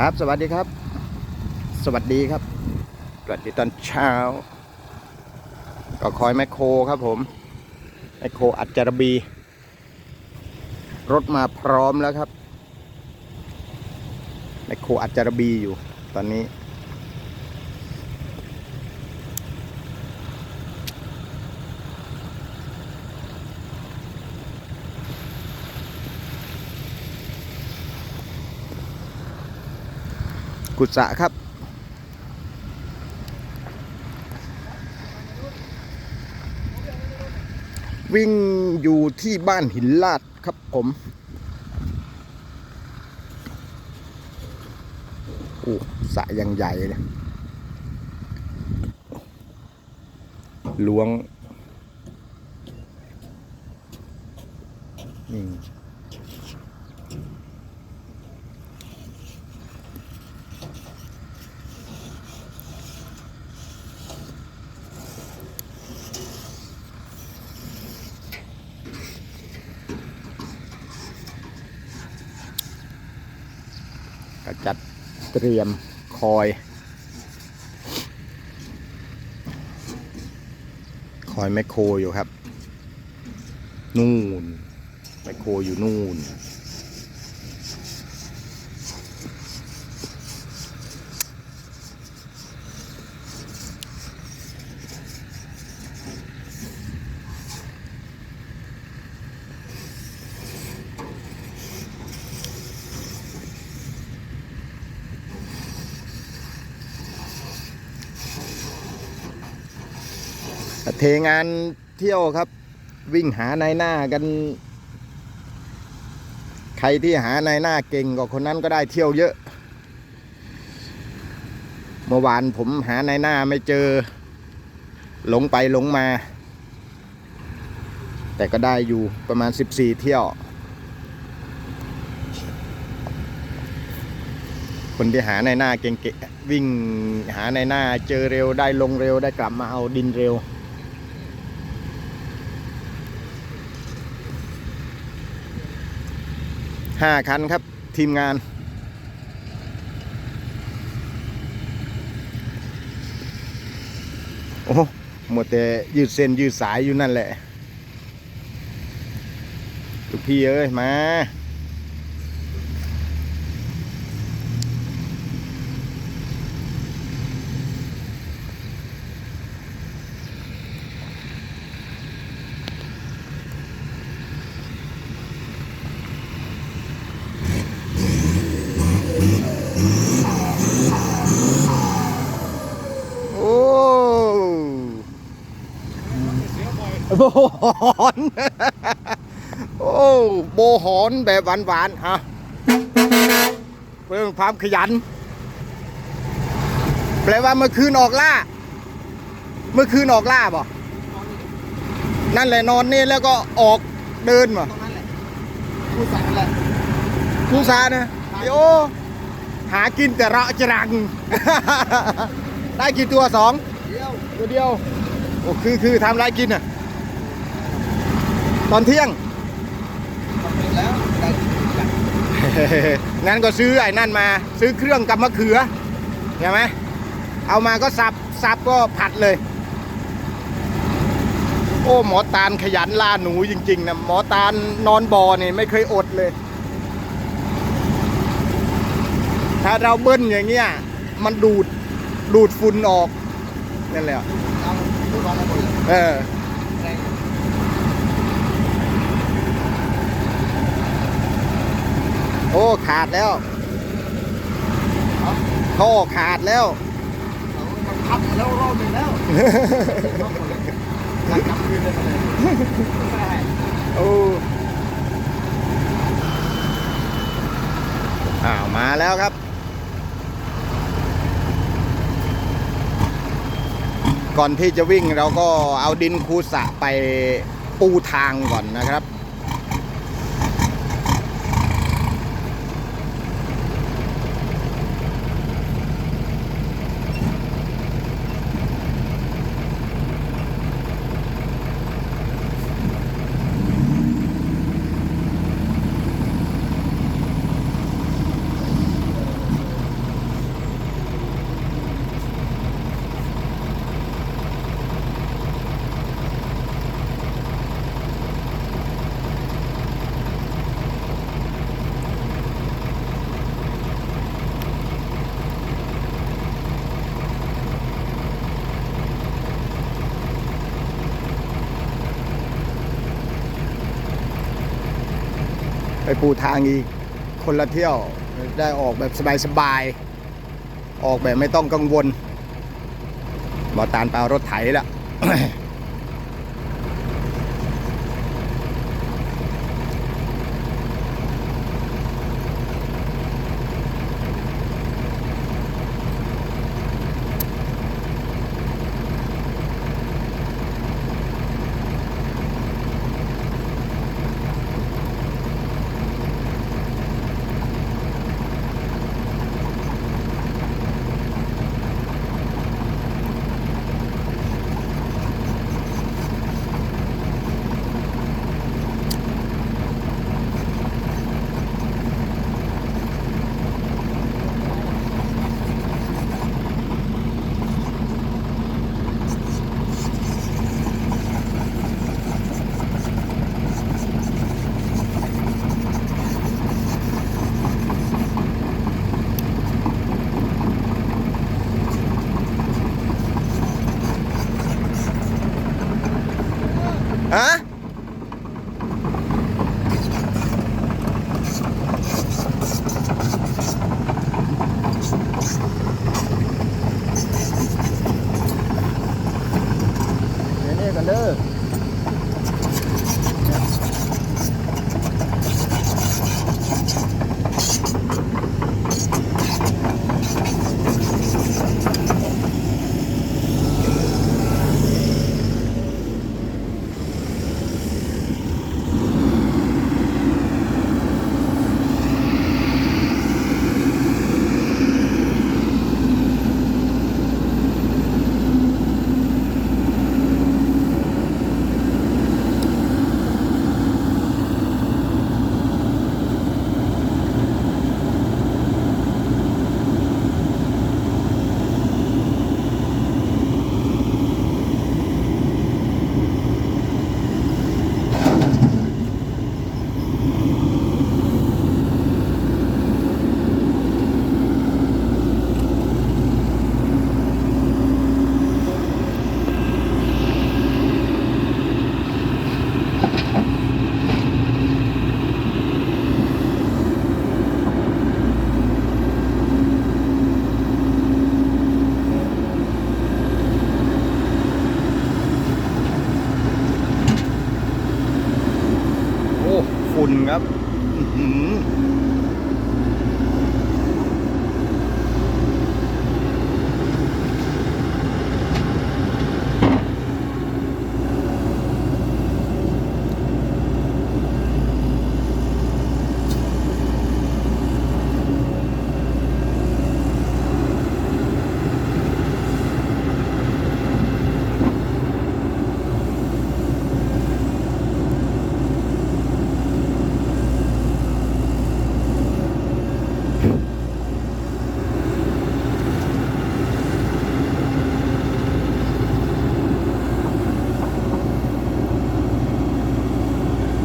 ครับ สวัสดีครับ สวัสดีครับ สวัสดีตอนเช้า ก็คอยแมคโครครับผม แมคโครอัจจารบี รถมาพร้อมแล้วครับ แมคโครอัจจารบีอยู่ตอนนี้ กุศะครับ วิ่งอยู่ที่บ้านหินลาดครับผมโอ้สะยังใหญ่เลยล้วงนี่ จัดเตรียมคอย คอยแมคโครอยู่ครับ นู่นแมคโครอยู่นู่น เทงานเที่ยวครับ วิ่งหานายหน้ากัน ใครที่หานายหน้าเก่งก็คนนั้นก็ได้เที่ยวเยอะ เมื่อวานผมหานายหน้าไม่เจอ หลงไปหลงมา แต่ก็ได้อยู่ประมาณ 14 เที่ยว คนที่หานายหน้าเก่งๆวิ่งหานายหน้าเจอเร็วได้ลงเร็วได้กลับมาเอาดินเร็ว ห้าคันครับ ทีมงาน โอ้หมดแต่ยืดเส้นยืดสายอยู่นั่นแหละลูกพี่เอ้ย มา โอ้ โบหอน โอ้โบหอนแบบหวานๆฮะเพิ่มความขยัน แปลว่าเมื่อคืนออกล่า เมื่อคืนออกล่าบ่นั่นแหละนอนนี่แล้วก็ออกเดินบ่ตรงนั้นแหละผู้สั่งแหละคูซานะโอ้หากินแต่เราะจรัง ได้กี่ตัวสองตัวเดียว โอ้คือคือทำไรกินอะ ตอนเที่ยงทำเสร็จแล้วได้จัดงั้นก็ซื้อไอ้นั่นมา ซื้อเครื่องกับมะเขือใช่ไหมเอามาก็สับสับก็ผัดเลย โอ้หมอตาลขยันล่าหนูจริงๆนะหมอตาลนอนบ่อนี่ไม่เคยอดเลย ถ้าเราเบิ้ลอย่างเงี้ยมันดูดดูดฝุ่นออกนั่นแหละเอาผู้กองมาหมดเลย เออ แรง โอ้ขาดแล้วท่อขาดแล้วเอามันพับแล้วรอบหนึ่งแล้วรอบหมดเลยการกลับคืนเลยมาเลยใช่โอ้อ้าวมาแล้วครับ ก่อนที่จะวิ่งเราก็เอาดินคูสะไปปูทางก่อนนะครับ ไปปูทางอีกคนละเที่ยวได้ออกแบบสบายๆออกแบบไม่ต้องกังวลบอตานเปล่ารถไถละ ฮะเดี๋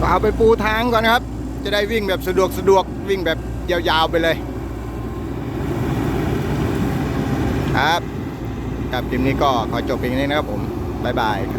เอาไปปูทางก่อนครับ จะได้วิ่งแบบสะดวกสะดวกวิ่งแบบยาวๆไปเลย ครับกับคลิปนี้ก็ขอจบเพียงนี้นะครับผม บ๊ายบายครับ